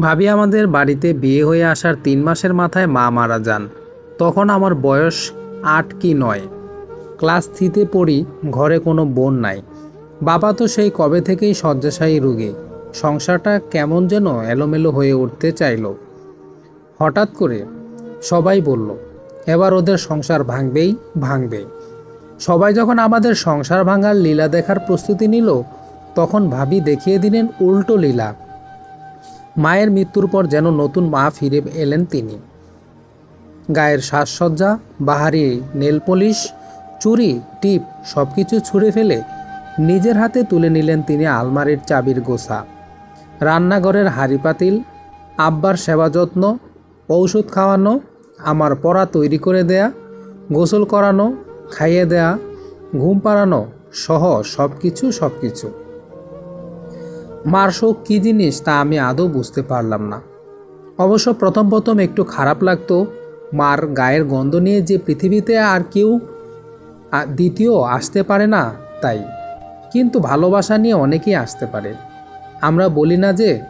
ভাবি আমাদের বাড়িতে বিয়ে হয়ে আসার তিন মাসের মাথায় মা মারা যান। তখন আমার বয়স আট কি নয়। ক্লাস থ্রিতে পড়ি, ঘরে কোনো বোন নাই। বাবা তো সেই কবে থেকেই শয্যাশায়ী রুগী। সংসারটা কেমন যেন এলোমেলো হয়ে উঠতে চাইলো। হঠাৎ করে সবাই বলল, এবার ওদের সংসার ভাঙবেই, ভাঙবে। সবাই যখন আমাদের সংসার ভাঙার লীলা দেখার প্রস্তুতি নিল, তখন ভাবি দেখিয়ে দিলেন উল্টো লীলা। মায়ের মৃত্যুর পর যেন নতুন মা ফিরে এলেন তিনি। গায়ের সাজসজ্জা, বাহারি, নেল পলিশ চুরি টিপ সব কিছু ছুঁড়ে ফেলে নিজের হাতে তুলে নিলেন তিনি আলমারির চাবির গোছা। রান্নাঘরের হাঁড়ি পাতিল, আব্বার সেবা যত্ন, ঔষধ খাওয়ানো, আমার পড়া তৈরি করে দেয়া, গোসল করানো, খাইয়ে দেয়া, ঘুম পাড়ানো সহ সব কিছু সব কিছু মার শোক কী জিনিস তা আমি আদৌ বুঝতে পারলাম না। অবশ্য প্রথম প্রথম একটু খারাপ লাগতো মার গায়ের গন্ধ নিয়ে যে পৃথিবীতে আর কেউ দ্বিতীয় আসতে পারে না তাই। কিন্তু ভালোবাসা নিয়ে অনেকেই আসতে পারে। আমরা বলি না যে,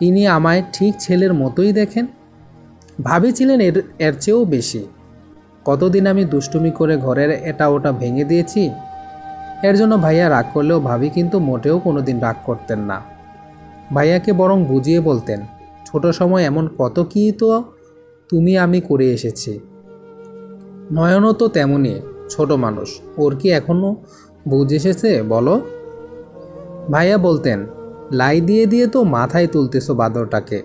ইনি আমায় ঠিক ছেলের মতোই দেখেন। ভাবেছিলেন এর এর চেয়েও বেশি। কতদিন আমি দুষ্টুমি করে ঘরের এটা ওটা ভেঙে দিয়েছি? এর জন্য ভাইয়া রাগ করলেও ভাবি কিন্তু মোটেও কোনো দিন রাগ করতেন না। ভাইয়াকে বরং বুঝিয়ে বলতেন, ছোট সময় এমন কত কী তো তুমি আমি করে এসেছি। নয়নও তো তেমনই, ছোট মানুষ। ওর কি এখনও বুঝ এসেছে, বলো? ভাইয়া বলতেন, লাই দিয়ে দিয়ে তো মাথায় তুলতেছো বাদরটাকে।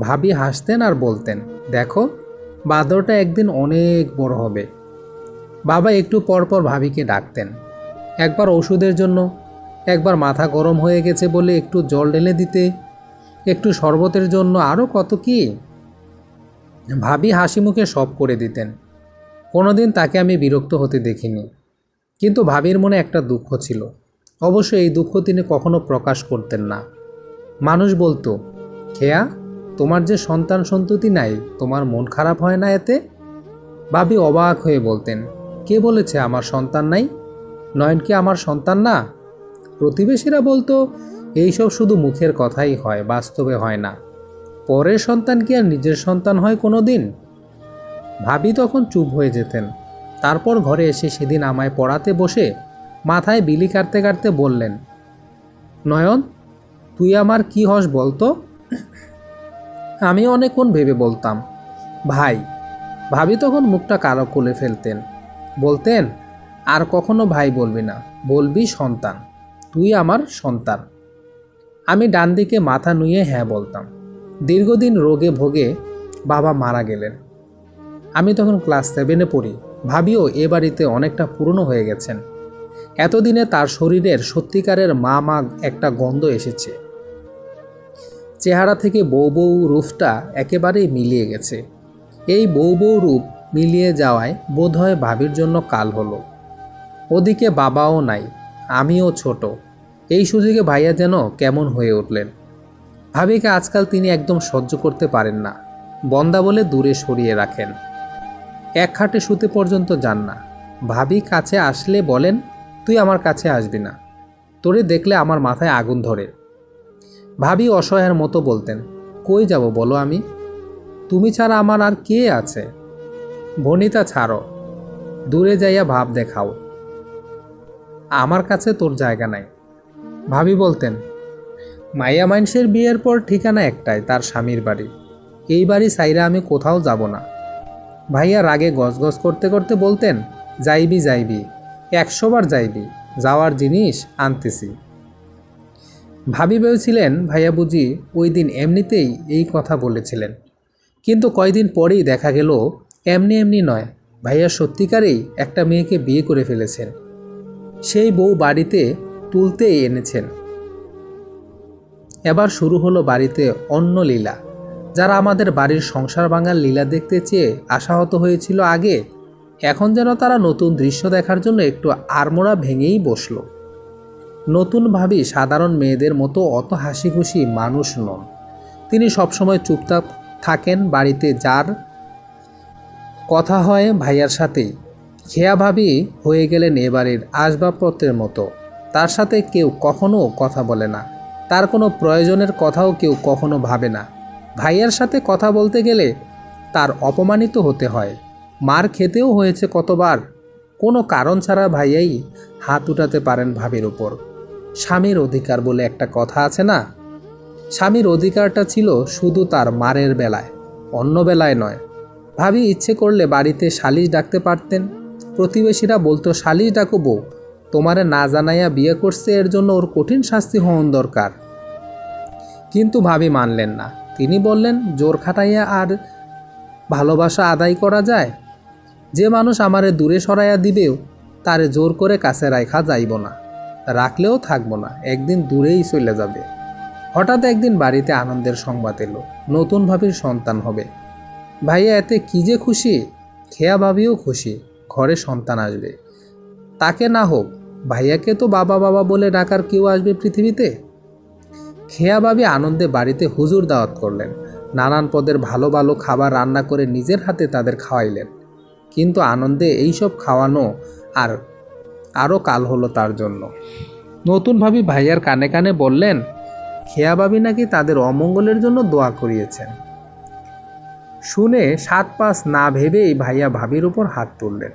ভাবি হাসতেন আর বলতেন, দেখো, বাদরটা একদিন অনেক বড় হবে। বাবা একটু পর পর ভাবিকে ডাকতেন একবার ওষুধের জন্য, একবার মাথা গরম হয়ে গেছে বলে একটু জল ঢেলে দিতে, একটু শরবতের জন্য আরও কত কি? ভাবি হাসি মুখে সব করে দিতেন। কোনোদিন তাকে আমি বিরক্ত হতে দেখিনি। কিন্তু ভাবির মনে একটা দুঃখ ছিল। অবশ্য এই দুঃখ তিনি কখনো প্রকাশ করতেন না। মানুষ বলতো, খেয়া, তোমার যে সন্তান সন্ততি নাই, তোমার মন খারাপ হয় না এতে? ভাবি অবাক হয়ে বলতেন, কে বলেছে আমার সন্তান নাই? নয়ন কি আমার সন্তান না? প্রতিবেশীরা বলতো, এইসব শুধু মুখের কথাই হয়, বাস্তবে হয় না। পরের সন্তান কি আর নিজের সন্তান হয় কোনো দিন ভাবি তখন চুপ হয়ে যেতেন। তারপর ঘরে এসে সেদিন আমায় পড়াতে বসে মাথায় বিলি কাটতে কাটতে বললেন, নয়ন, তুই আমার কি হস বলতো? আমি অনেকক্ষণ ভেবে বলতাম, ভাই। ভাবি তখন মুখটা কালো করে ফেলতেন। বলতেন আর কখনো ভাই বলবি না। বলবি সন্তান। তুই আমার সন্তান। আমি ডান দিকে মাথা নুয়ে হ্যাঁ বলতাম। দীর্ঘদিন রোগে ভোগে বাবা মারা গেলেন। আমি তখন ক্লাস সেভেনে পড়ি। ভাবিও এ বাড়িতে অনেকটা পুরনো হয়ে গেছেন। এতদিনে তার শরীরের সত্যিকারের মা মা একটা গন্ধ এসেছে। চেহারা থেকে বউ বউ রূপটা একেবারেই মিলিয়ে গেছে। এই বউ বউ রূপ মিলিয়ে যাওয়ায় বোধহয় ভাবির জন্য কাল হলো। ওদিকে বাবাও নাই, আমিও ছোট। এই সুযোগে ভাইয়া যেন কেমন হয়ে উঠলেন। ভাবিকে আজকাল তিনি একদম সহ্য করতে পারেন না, বন্দা বলে দূরে সরিয়ে রাখেন। এক খাটে শুতে পর্যন্ত যান না। ভাবি কাছে আসলে বলেন, তুই আমার কাছে আসবি না। তোরে দেখলে আমার মাথায় আগুন ধরে। ভাবি অসহায়ের মতো বলতেন, কই যাব বলো আমি? তুমি ছাড়া আমার আর কে আছে? বনিতা ছাড়ো। দূরে যাইয়া ভাব দেখাও। আমার কাছে তোর জায়গা নাই। ভাবি বলতেন, মাইয়া মাইনসের বিয়ের পর ঠিকানা একটাই, তার স্বামীর বাড়ি। এই বাড়ি সাইরা আমি কোথাও যাব না। ভাইয়া রাগে গজগজ করতে করতে বলতেন, যাইবি যাইবি, একশোবার যাইবি, যাওয়ার জিনিস আনতেছি। ভাবি ভেবেছিলেন, ভাইয়া বুঝি ওই দিন এমনিতেই এই কথা বলেছিলেন। কিন্তু কয়দিন পরেই দেখা গেল, এমনি এমনি নয়। ভাইয়া সত্যিকারেই একটা মেয়েকে বিয়ে করে ফেলেছেন। সেই বউ বাড়িতে তুলতেই এনেছেন। এবার শুরু হলো বাড়িতে অন্য লীলা। যারা আমাদের বাড়ির সংসার ভাঙার লীলা দেখতে চেয়ে আশাহত হয়েছিল আগে, এখন যেন তারা নতুন দৃশ্য দেখার জন্য একটু আড়মোড়া ভেঙেই বসল। নতুন ভাবি সাধারণ মেয়েদের মতো অত হাসি খুশি মানুষ নন। তিনি সবসময় চুপচাপ থাকেন বাড়িতে, যার কথা হয় ভাইয়ার সাথেই। খেয়া ভাবি হয়ে গেলেন এবারের আসবাবপত্রের মতো। তার সাথে কেউ কখনো কথা বলে না। তার কোনো প্রয়োজনের কথাও কেউ কখনো ভাবে না। ভাইয়ার সাথে কথা বলতে গেলে তার অপমানিত হতে হয়। মার খেতেও হয়েছে কতবার। কোনো কারণ ছাড়া ভাইয়াই হাত উঠাতে পারেন ভাবির উপর। স্বামীর অধিকার বলে একটা কথা আছে না? স্বামীর অধিকারটা ছিল শুধু তার মারের বেলায়, অন্য বেলায় নয়। ভাবি ইচ্ছে করলে বাড়িতে সালিশ ডাকতে পারতেন প্রতিবেশীরা বলতো শালিশ ডাকো বউ। তোমারে না জানাইয়া বিয়ে করছে, এর জন্য ওর কঠিন শাস্তি হওয়ান দরকার। কিন্তু ভাবি মানলেন না। তিনি বললেন, জোর খাটাইয়া আর ভালোবাসা আদায় করা যায়? যে মানুষ আমারে দূরে সরাইয়া দিবেও, তারে জোর করে কাছে রাখা যাইব না, রাখলেও থাকব না, একদিন দূরেই চলে যাবে। হঠাৎ একদিন বাড়িতে আনন্দের সংবাদ এলো, নতুন ভাবির সন্তান হবে। ভাইয়া, এতে কী যে খুশি? খেয়া ভাবিও খুশি। ঘরে সন্তান আসবে। তাকে না হোক, ভাইয়াকে তো বাবা বাবা বলে ডাকার কেউ আসবে পৃথিবীতে? খেয়া ভাবি আনন্দে বাড়িতে হুজুর দাওয়াত করলেন। নানান পদের ভালো ভালো খাবার রান্না করে নিজের হাতে তাদের খাওয়াইলেন। কিন্তু আনন্দে এইসব খাওয়ানো আর আরও কাল হলো তার জন্য। নতুন ভাবি ভাইয়ার কানে কানে বললেন, খেয়া ভাবি নাকি তাদের অমঙ্গলের জন্য দোয়া করিয়েছেন। শুনে সাত পাঁচ না ভেবেই ভাইয়া ভাবির উপর হাত তুললেন।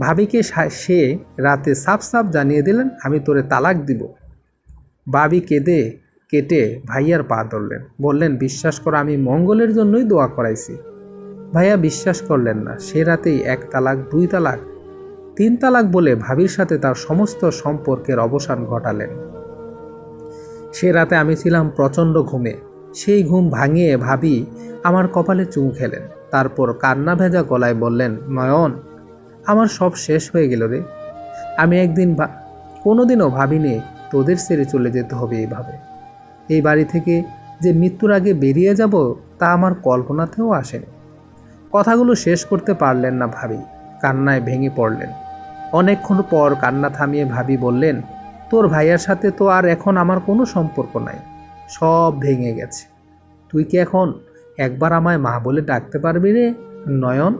ভাবিকে সা- রাতে সাফ সাফ জানিয়ে দিলেন, আমি তোরে তালাক দিব। ভাবি কেঁদে কেটে ভাইয়ার পা ধরলেন। বললেন, বিশ্বাস কর, আমি মঙ্গলের জন্যই দোয়া করাইছি। ভাইয়া বিশ্বাস করলেন না। সে রাতেই এক তালাক, দুই তালাক, তিন তালাক বলে ভাবির সাথে তার সমস্ত সম্পর্কের অবসান ঘটালেন। সে রাতে আমি ছিলাম প্রচণ্ড ঘুমে। সেই ঘুম ভাঙিয়ে ভাবি আমার কপালে চুমু খেলেন। তারপর কান্না ভেজা গলায় বললেন, নয়ন, আমার সব শেষ হয়ে গেল রে। আমি একদিন কোনোদিনও ভাবিনি তোদের ছেড়ে চলে যেতে হবে এইভাবে। এই বাড়ি থেকে যে মৃত্যুর আগে বেরিয়ে যাব তা আমার কল্পনাতেও আসেনি। কথাগুলো শেষ করতে পারলেন না ভাবি, কান্নায় ভেঙে পড়লেন। অনেকক্ষণ পর কান্না থামিয়ে ভাবি বললেন, তোর ভাইয়ার সাথে তো আর এখন আমার কোনো সম্পর্ক নাই। সব ভেঙে গেছে। তুই কি এখন একবার আমায় মা বলে ডাকতে পারবি রে, নয়ন?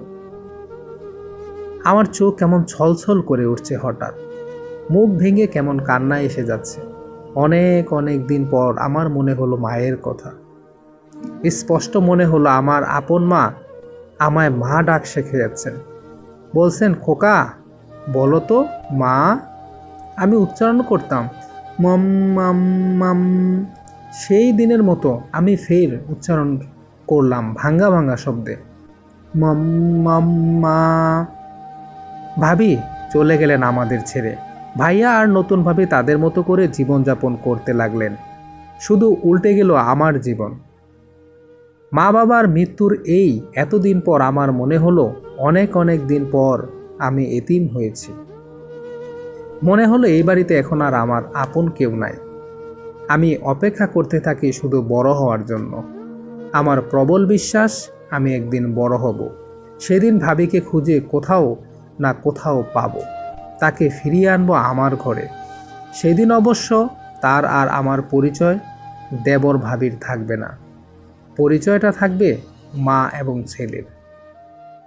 আমার চোখ কেমন ছলছল করে উঠছে হঠাৎ। মুখ ভেঙে কেমন কান্না এসে যাচ্ছে। অনেক অনেক দিন পর আমার মনে হলো মায়ের কথা। স্পষ্ট মনে হলো আমার আপন মা আমায় মা ডাক শিখে যাচ্ছেন। বলছেন, খোকা, বলো তো, মা? আমি উচ্চারণ করতাম, মম, মাম মাম। সেই দিনের মতো আমি ফের উচ্চারণ করলাম ভাঙ্গা ভাঙ্গা শব্দে। মম, মাম, মা। ভাবি, চলে গেলেন আমাদের ছেড়ে। ভাইয়া আর নতুনভাবে তাদের মতো করে জীবনযাপন করতে লাগলেন। শুধু উল্টে গেল আমার জীবন। মা বাবার মৃত্যুর এই এতদিন পর আমার মনে হলো অনেক অনেক দিন পর আমি এতিম হয়েছি। মনে হলো এই বাড়িতে এখন আর আমার আপন কেউ নাই। আমি অপেক্ষা করতে থাকি শুধু বড় হওয়ার জন্য। আমার প্রবল বিশ্বাস, আমি একদিন বড় হব। সেদিন ভাবিকে খুঁজে কোথাও না কোথাও পাব। তাকে ফিরিয়ে আনব আমার ঘরে। সেদিন অবশ্য তার আর আমার পরিচয় দেবর ভাবির থাকবে না। পরিচয়টা থাকবে মা এবং ছেলের।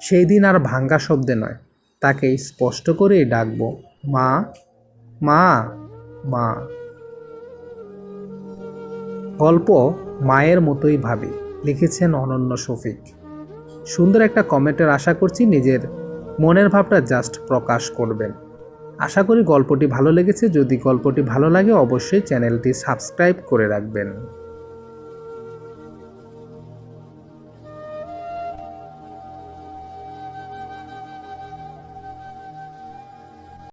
সেই দিন আর ভাঙ্গা শব্দে নয়। তাকে স্পষ্ট করেই ডাকবো, মা মা মা। গল্প মায়ের মতোই ভাবি, লিখেছেন অনন্য শফিক। সুন্দর একটা কমেন্টের আশা করছি নিজের মনের ভাবটা জাস্ট প্রকাশ করবেন। আশা করি গল্পটি ভালো লেগেছে, যদি গল্পটি ভালো লাগে অবশ্যই চ্যানেলটি সাবস্ক্রাইব করে রাখবেন।